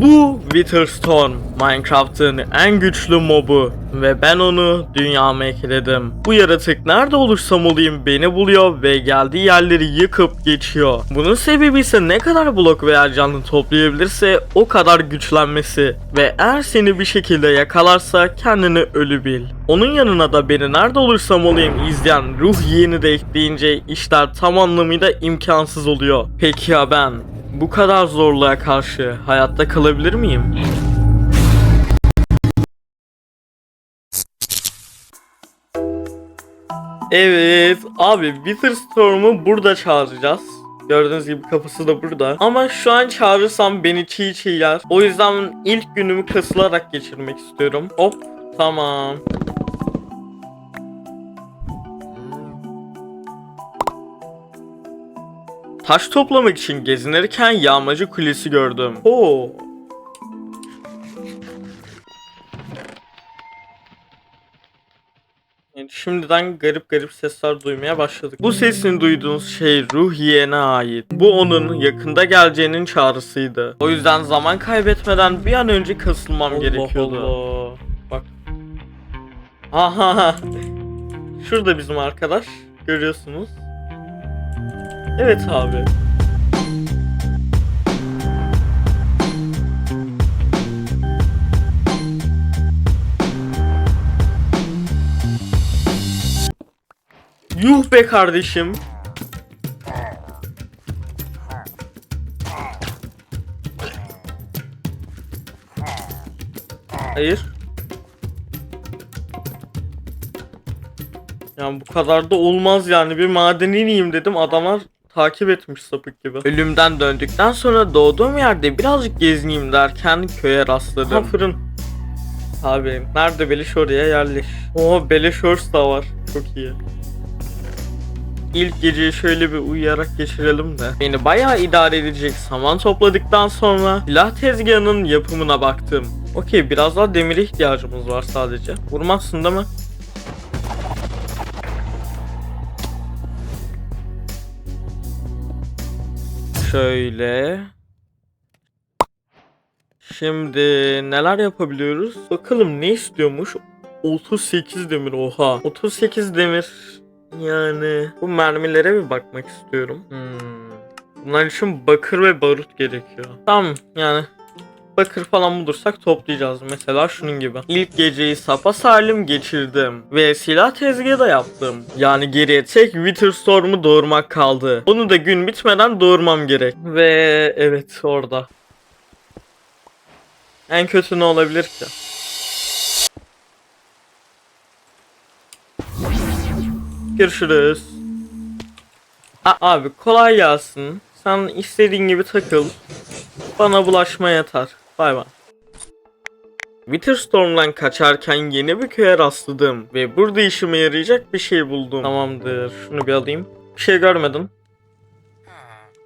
Bu Witherstorm, Minecraft'ın en güçlü mobu ve ben onu dünyama ekledim. Bu yaratık nerede olursam olayım beni buluyor ve geldiği yerleri yıkıp geçiyor. Bunun sebebi ise ne kadar blok veya canlı toplayabilirse o kadar güçlenmesi ve eğer seni bir şekilde yakalarsa kendini ölü bil. Onun yanına da beni nerede olursam olayım izleyen ruh yeğeni de ekleyince işler tam anlamıyla imkansız oluyor. Peki ya ben? Bu kadar zorluğa karşı hayatta kalabilir miyim? Evet abi Witherstorm'u burada çağıracağız. Gördüğünüz gibi kapısı da burada. Ama şu an çağırırsam beni çiğ çiğ yer. O yüzden ilk günümü kasılarak geçirmek istiyorum. Hop tamam. Taş toplamak için gezinirken yağmacı kulesi gördüm. Oo. Yani şimdiden garip garip sesler duymaya başladık. Bu sesin duyduğunuz şey ruh yeğene ait. Bu onun yakında geleceğinin çağrısıydı. O yüzden zaman kaybetmeden bir an önce kasılmam gerekiyordu. Bak. Aha. Şurada bizim arkadaş. Görüyorsunuz. Evet abi. Yuh be kardeşim. Hayır. Yani bu kadar da olmaz yani bir maden ineyim dedim adamlar takip etmiş sapık gibi. Ölümden döndükten sonra doğduğum yerde birazcık gezineyim derken köye rastladım. Ha fırın. Abi nerede beleş oraya yerleş. Oo horse da var. Çok iyi. İlk geceyi şöyle bir uyuyarak geçirelim de. Beni bayağı idare edecek saman topladıktan sonra silah tezgahının yapımına baktım. Okey biraz daha demire ihtiyacımız var sadece. Vurmazsın değil mi? Şöyle. Şimdi neler yapabiliyoruz? Bakalım ne istiyormuş? 38 demir oha. 38 demir. Yani bu mermilere bir bakmak istiyorum. Hmm. Bunlar için bakır ve barut gerekiyor. Tamam yani bakır falan bulursak toplayacağız. Mesela şunun gibi. İlk geceyi sapa salim geçirdim. Ve silah tezgahı da yaptım. Yani geriye tek Witherstorm'u doğurmak kaldı. Onu da gün bitmeden doğurmam gerek. Ve evet orada. En kötü ne olabilir ki? Görüşürüz. A- abi kolay gelsin. Sen istediğin gibi takıl. Bana bulaşma yeter. Bay bay. Witherstorm'dan kaçarken yeni bir köye rastladım ve burada işime yarayacak bir şey buldum. Tamamdır. Şunu bir alayım. Bir şey görmedim.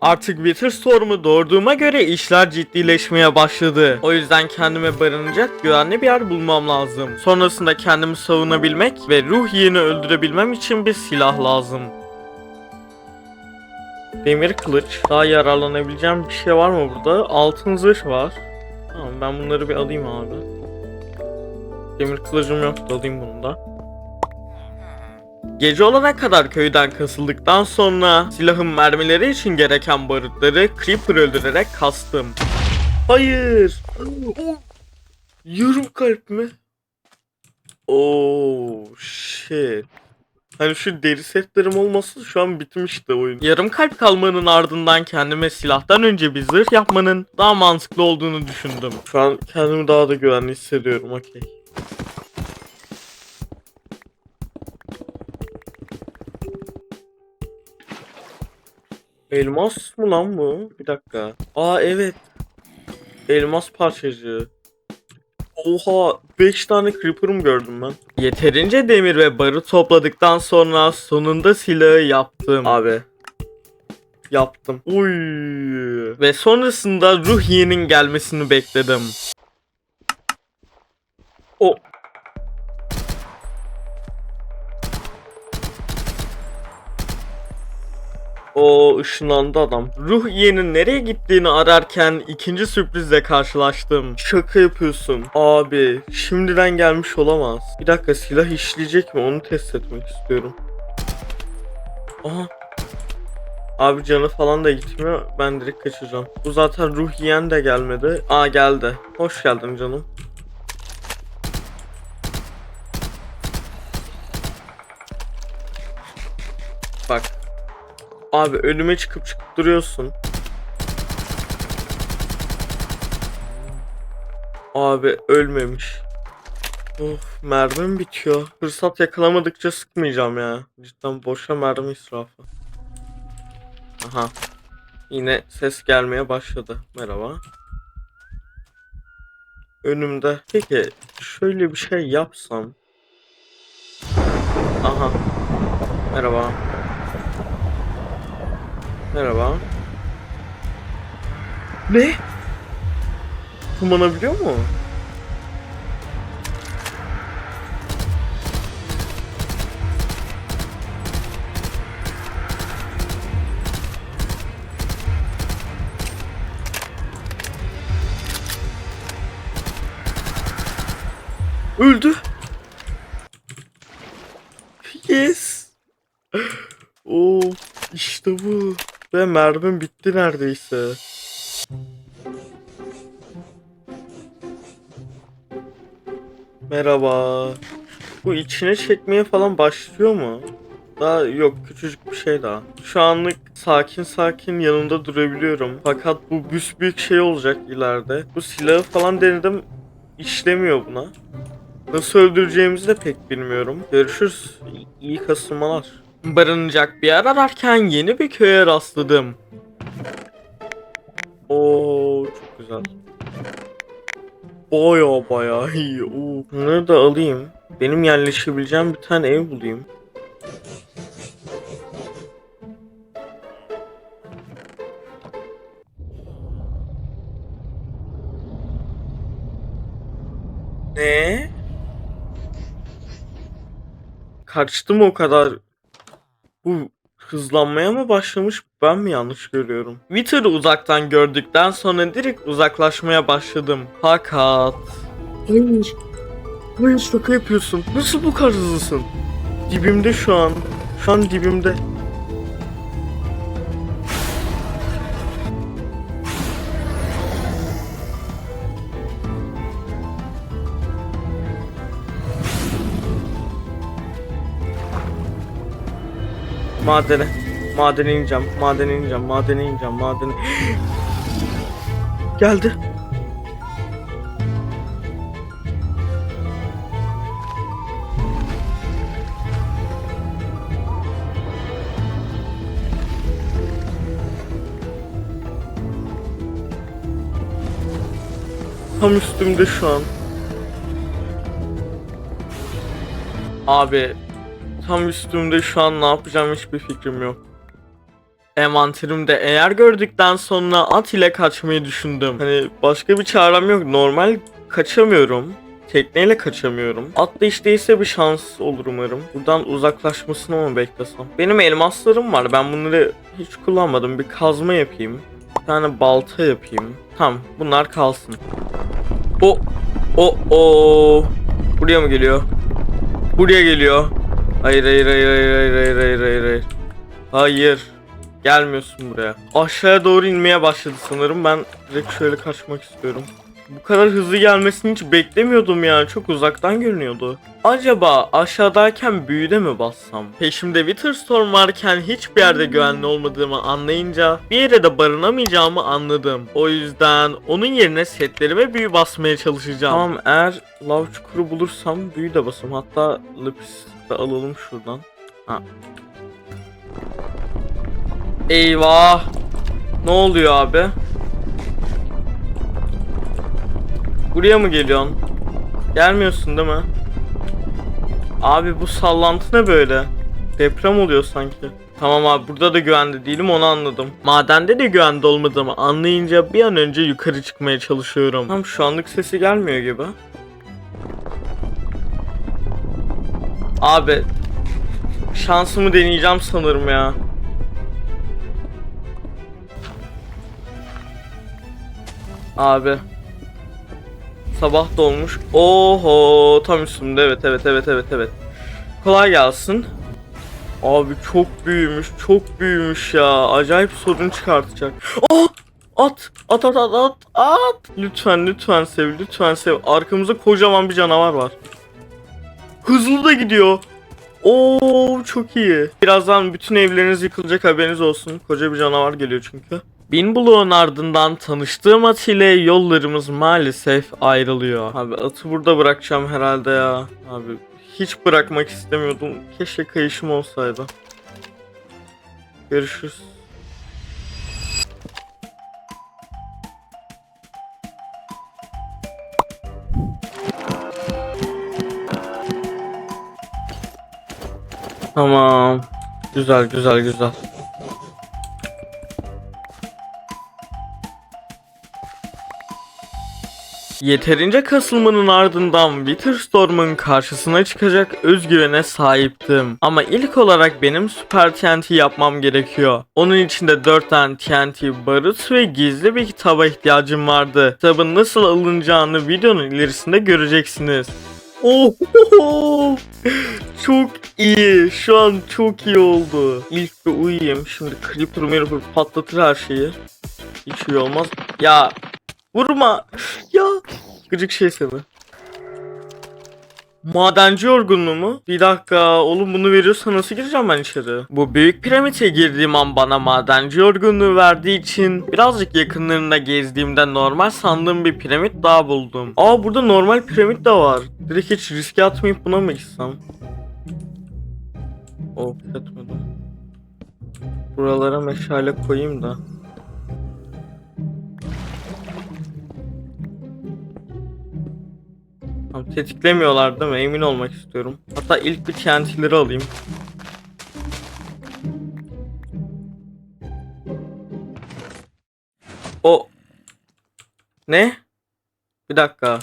Artık Witherstorm'u doğurduğuma göre işler ciddileşmeye başladı. O yüzden kendime barınacak güvenli bir yer bulmam lazım. Sonrasında kendimi savunabilmek ve ruh yeğeni öldürebilmem için bir silah lazım. Demir kılıç. Daha yararlanabileceğim bir şey var mı burada? Altın zırh var. Tamam ben bunları bir alayım abi. Demir kılıcım yoktu alayım bunu da. Gece olana kadar köyden kasıldıktan sonra silahın mermileri için gereken barutları Creeper öldürerek kastım. Hayır. Yarım kalp mi? Oh shit. Hani şu deri setlerim olmasa şu an bitmişti oyun. Yarım kalp kalmanın ardından kendime silahtan önce bir zırh yapmanın daha mantıklı olduğunu düşündüm. Şu an kendimi daha da güvenli hissediyorum okey. Elmas mı lan bu? Bir dakika. Aa evet. Elmas parçacığı. Oha 5 tane creeper'ım gördüm ben. Yeterince demir ve barut topladıktan sonra sonunda silahı yaptım. Abi. Yaptım. Uy. Ve sonrasında ruh yeğenin gelmesini bekledim. O. O ışınlandı adam. Ruh yeğenin nereye gittiğini ararken ikinci sürprizle karşılaştım. Şaka yapıyorsun. Abi şimdiden gelmiş olamaz. Bir dakika silah işleyecek mi onu test etmek istiyorum. Aha. Abi canı falan da gitmiyor. Ben direkt kaçacağım. Bu zaten ruh yiyen de gelmedi. Aa geldi. Hoş geldin canım. Abi önüme çıkıp çıkıp duruyorsun. Abi ölmemiş. Of mermim bitiyor. Fırsat yakalamadıkça sıkmayacağım ya. Cidden boşa mermi israfı. Aha. Yine ses gelmeye başladı. Merhaba. Önümde. Peki şöyle bir şey yapsam. Aha. Merhaba. Merhaba. Ne? Tırmanabiliyor mu? Öldü. Yes. Oo, işte bu. Ve mermim bitti neredeyse. Merhaba. Bu içine çekmeye falan başlıyor mu? Daha yok küçücük bir şey daha. Şu anlık sakin sakin yanında durabiliyorum. Fakat bu büyük şey olacak ileride. Bu silahı falan denedim işlemiyor buna. Nasıl öldüreceğimizi de pek bilmiyorum. Görüşürüz. İyi- kasılmalar. Barınacak bir yer ararken yeni bir köye rastladım. Oo çok güzel. Baya baya iyi. Oo. Bunları da alayım. Benim yerleşebileceğim bir tane ev bulayım. Ne? Kaçtı mı o kadar? Bu hızlanmaya mı başlamış? Ben mi yanlış görüyorum? Witter'ı uzaktan gördükten sonra direkt uzaklaşmaya başladım. Fakat... Hayır. Hayır şaka yapıyorsun. Nasıl bu kadar hızlısın? Dibimde şu an. Şu an dibimde. Madene. Madene ineceğim. Madene ineceğim. Madene ineceğim. Madene. Geldi. Tam üstümde şu an. Abi tam üstümde şu an ne yapacağım hiçbir fikrim yok. Envanterimde eğer gördükten sonra at ile kaçmayı düşündüm. Hani başka bir çarem yok. Normal kaçamıyorum. Tekneyle kaçamıyorum. Atla hiç değilse bir şans olur umarım. Buradan uzaklaşmasını mı beklesem? Benim elmaslarım var. Ben bunları hiç kullanmadım. Bir kazma yapayım. Bir tane balta yapayım. Tamam bunlar kalsın. O o o buraya mı geliyor? Buraya geliyor. Hayır hayır hayır hayır hayır hayır hayır hayır hayır. Hayır. Gelmiyorsun buraya. Aşağıya doğru inmeye başladı sanırım. Ben direkt şöyle kaçmak istiyorum. Bu kadar hızlı gelmesini hiç beklemiyordum ya. Çok uzaktan görünüyordu. Acaba aşağıdayken büyüde mi bassam? Peşimde Witherstorm varken hiçbir yerde güvenli olmadığımı anlayınca bir yere de barınamayacağımı anladım. O yüzden onun yerine setlerime büyü basmaya çalışacağım. Tamam eğer lav çukuru bulursam büyü de basım. Hatta lapis de alalım şuradan. Ha. Eyvah. Ne oluyor abi? Buraya mı geliyorsun? Gelmiyorsun değil mi? Abi bu sallantı ne böyle? Deprem oluyor sanki. Tamam abi burada da güvende değilim onu anladım. Madende de güvende olmadığımı anlayınca bir an önce yukarı çıkmaya çalışıyorum. Tam şu anlık sesi gelmiyor gibi. Abi şansımı deneyeceğim sanırım ya. Abi. Sabah dolmuş. Oho tam üstümde evet evet evet evet evet. Kolay gelsin. Abi çok büyümüş çok büyümüş ya. Acayip sorun çıkartacak. Oh! At! At at at at at! Lütfen lütfen sev lütfen sev. Arkamızda kocaman bir canavar var. Hızlı da gidiyor. Oo çok iyi. Birazdan bütün evleriniz yıkılacak haberiniz olsun. Koca bir canavar geliyor çünkü. Bin bloğun ardından tanıştığım at ile yollarımız maalesef ayrılıyor. Abi atı burada bırakacağım herhalde ya. Abi hiç bırakmak istemiyordum. Keşke kayışım olsaydı. Görüşürüz. Tamam. Güzel güzel güzel. Yeterince kasılmanın ardından Witterstorm'un karşısına çıkacak özgüvene sahiptim. Ama ilk olarak benim Super TNT yapmam gerekiyor. Onun için de 4 tane TNT barut ve gizli bir kitaba ihtiyacım vardı. Kitabın nasıl alınacağını videonun ilerisinde göreceksiniz. Oh, çok iyi. Şu an çok iyi oldu. İlk bir uyuyayım. Şimdi Creeper Creeper patlatır her şeyi. Hiç iyi olmaz. Ya vurma. Ya gıcık şey seni. Madenci yorgunluğu mu? Bir dakika oğlum bunu veriyorsa nasıl gireceğim ben içeri? Bu büyük piramite girdiğim an bana madenci yorgunluğu verdiği için birazcık yakınlarında gezdiğimde normal sandığım bir piramit daha buldum. Aa burada normal piramit de var. Direkt hiç riske atmayıp buna mı gitsem? Oh etmedim. Buralara meşale koyayım da. Tetiklemiyorlar değil mi? Emin olmak istiyorum. Hatta ilk bir TNT'leri alayım. O ne? Bir dakika.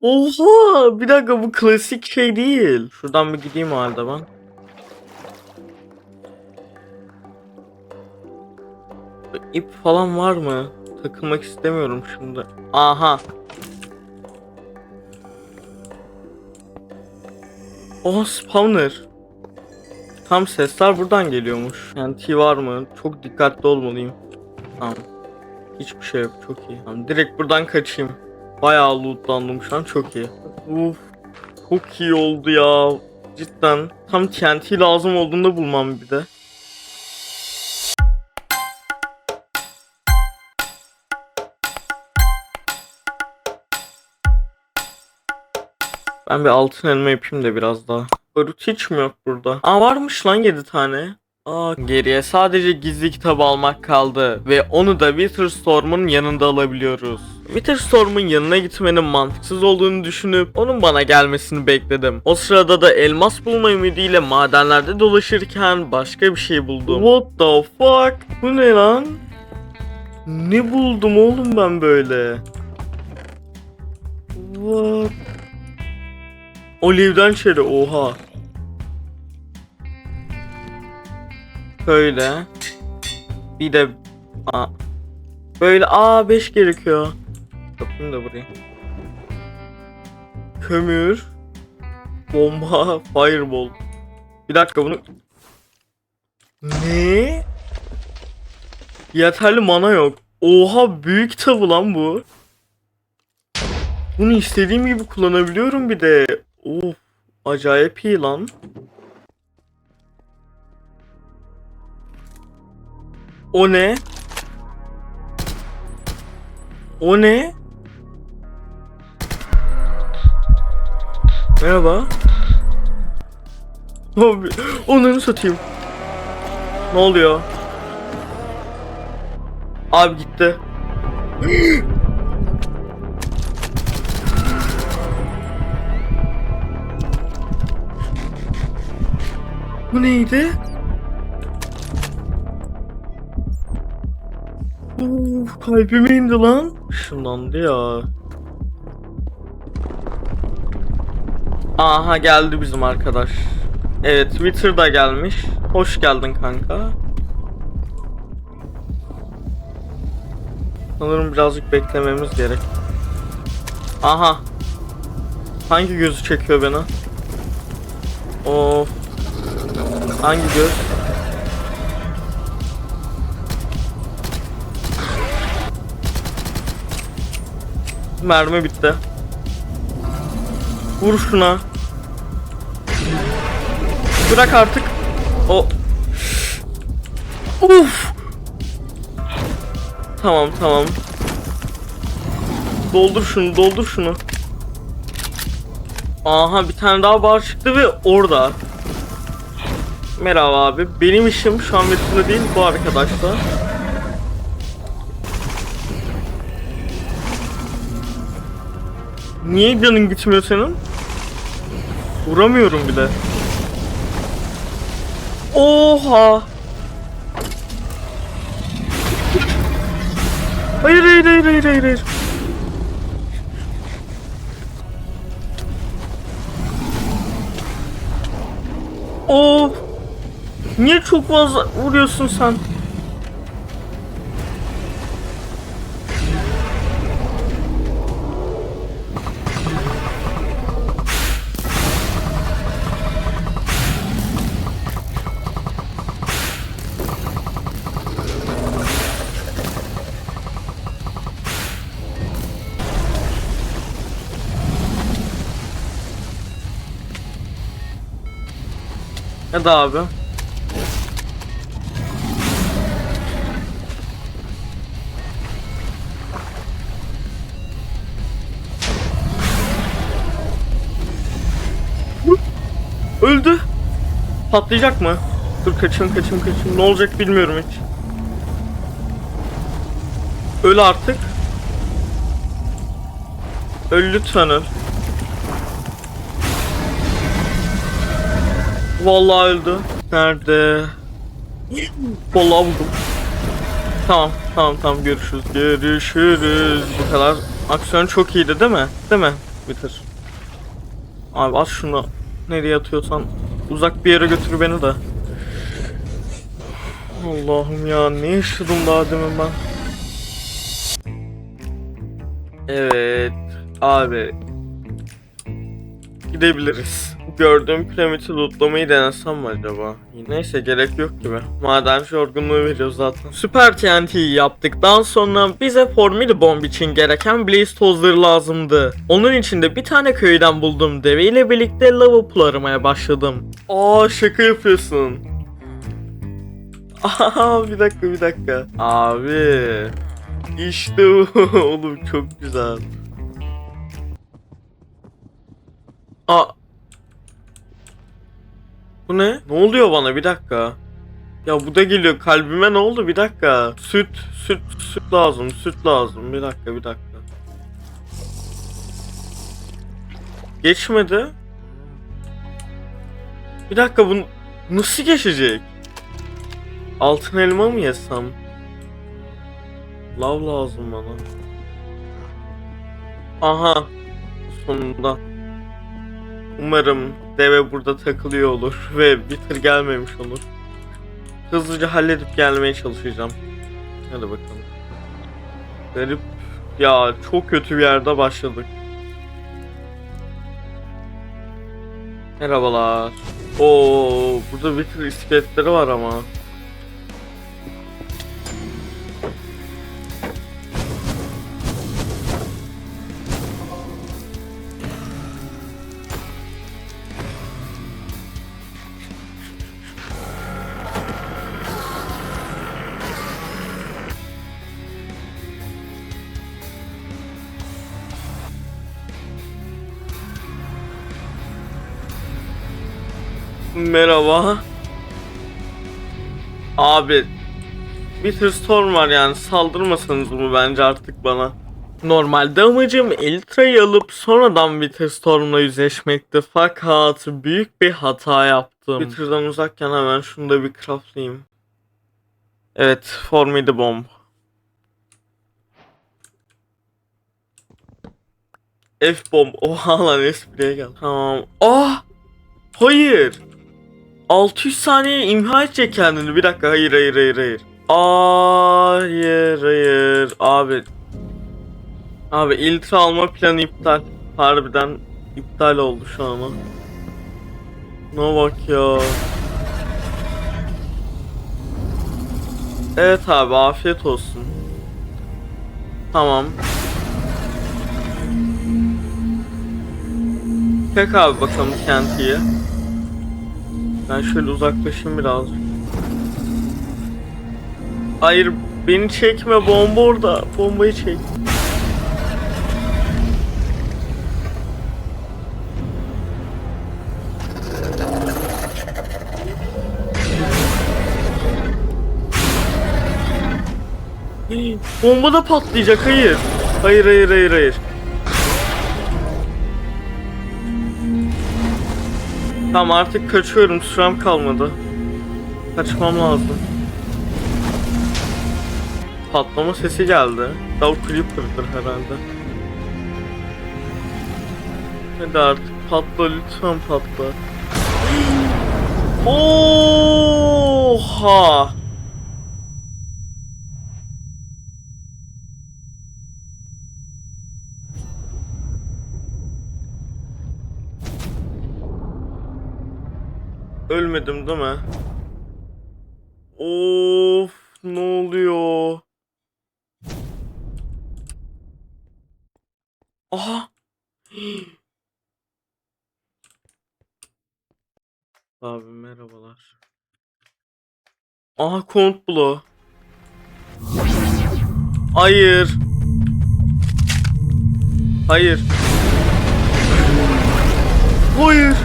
Oha! Bir dakika bu klasik şey değil. Şuradan bir gideyim o halde ben. İp falan var mı? Takılmak istemiyorum şimdi. Aha. Oh spawner. Tam sesler buradan geliyormuş. Yani T var mı? Çok dikkatli olmalıyım. Tamam. Hiçbir şey yok. Çok iyi. Tamam, direkt buradan kaçayım. Bayağı lootlandım şu an. Çok iyi. Uf. Çok iyi oldu ya. Cidden. Tam TNT lazım olduğunda bulmam bir de. Ben bir altın elma yapayım da biraz daha. Barut hiç mi yok burada? Aa varmış lan 7 tane. Aa geriye sadece gizli kitabı almak kaldı ve onu da Witterstorm'un yanında alabiliyoruz. Witterstorm'un yanına gitmenin mantıksız olduğunu düşünüp onun bana gelmesini bekledim. O sırada da elmas bulma ümidiyle madenlerde dolaşırken başka bir şey buldum. What the fuck? Bu ne lan? Ne buldum oğlum ben böyle? What? Oliv'den çeri oha. Böyle. Bir de a böyle a 5 gerekiyor. Yapayım da burayı. Kömür. Bomba. Fireball. Bir dakika bunu. Ne? Yeterli mana yok. Oha büyük tabu lan bu. Bunu istediğim gibi kullanabiliyorum bir de. Of acayip iyi lan. O ne? O ne? Merhaba. Abi, onları satayım. Ne oluyor? Abi gitti. Bu neydi? Uf, kalbime indi lan. Şundandı ya. Aha geldi bizim arkadaş. Evet Twitter da gelmiş. Hoş geldin kanka. Sanırım birazcık beklememiz gerek. Aha. Hangi gözü çekiyor beni? Of. Hangi göz? Mermi bitti. Vur şuna. Bırak artık. O. Uf. Tamam tamam. Doldur şunu doldur şunu. Aha bir tane daha bar çıktı ve orada. Merhaba abi. Benim işim şu an metinde değil bu arkadaşlar. Niye canın gitmiyor senin? Vuramıyorum bile. Oha! Hayır hayır hayır hayır hayır. hayır. Of! Niye çok fazla vuruyorsun sen? Hadi abi. Öldü. Patlayacak mı? Dur kaçayım kaçayım kaçayım. Ne olacak bilmiyorum hiç. Öl artık. Öl lütfen öl. Vallahi öldü. Nerede? Vallahi buldum. Tamam, tamam, tamam. Görüşürüz. Görüşürüz. Bu kadar. Aksiyon çok iyiydi değil mi? Değil mi? Bitir. Abi at şunu. Nereye atıyorsan uzak bir yere götür beni de. Allah'ım ya ne yaşadım daha demin ben. Evet abi gidebiliriz. Gördüğüm piramidi lootlamayı denesem mi acaba? Neyse gerek yok gibi. Maden yorgunluğu veriyor zaten. Süper TNT'yi yaptıktan sonra bize Formula Bomb için gereken Blaze tozları lazımdı. Onun için de bir tane köyden buldum deve ile birlikte lava pool aramaya başladım. Aa şaka yapıyorsun. Aha bir dakika bir dakika. Abi. İşte bu. Oğlum çok güzel. Aa. Bu ne? Ne oluyor bana bir dakika. Ya bu da geliyor kalbime ne oldu bir dakika. Süt, süt, süt lazım, süt lazım. Bir dakika, bir dakika. Geçmedi. Bir dakika bu nasıl geçecek? Altın elma mı yesem? Lav lazım bana. Aha. Sonunda. Umarım deve burada takılıyor olur ve bir tır gelmemiş olur. Hızlıca halledip gelmeye çalışacağım. Hadi bakalım. Garip. Ya çok kötü bir yerde başladık. Merhabalar. Oo, burada bir tır iskeletleri var ama. Bir tür storm var yani saldırmasanız mı bence artık bana. Normalde amacım Eltra'yı alıp sonradan Wither Storm'la yüzleşmekti fakat büyük bir hata yaptım. Wither'dan uzakken hemen şunu da bir craftlayayım. Evet, Formidi Bomb. F-Bomb. Oha lan espriye gel. Tamam. Ah! Hayır! 600 saniye imha edecek kendini. Bir dakika hayır hayır hayır hayır. Hayır hayır abi. Abi iltra alma planı iptal. Harbiden iptal oldu şu an. o. Ne bak ya. Evet abi afiyet olsun. Tamam. Çek abi bakalım kentiyi. Ben şöyle uzaklaşayım birazcık. Hayır beni çekme bomba orada. Bombayı çek. Bomba da patlayacak hayır. Hayır hayır hayır hayır. Tamam artık kaçıyorum sürem kalmadı. Kaçmam lazım. Patlama sesi geldi. Dav Creeper'dır herhalde. Hadi artık patla lütfen patla. Oha! Ölmedim değil mi? Of ne oluyor? Aha. Abi merhabalar. Aha kont blo. Hayır. Hayır. Hayır.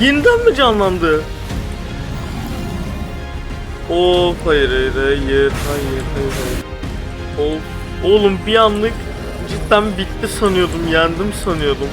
Yeniden mi canlandı? Of hayır hayır hayır hayır hayır hayır. Of oğlum bir anlık cidden bitti sanıyordum yendim sanıyordum.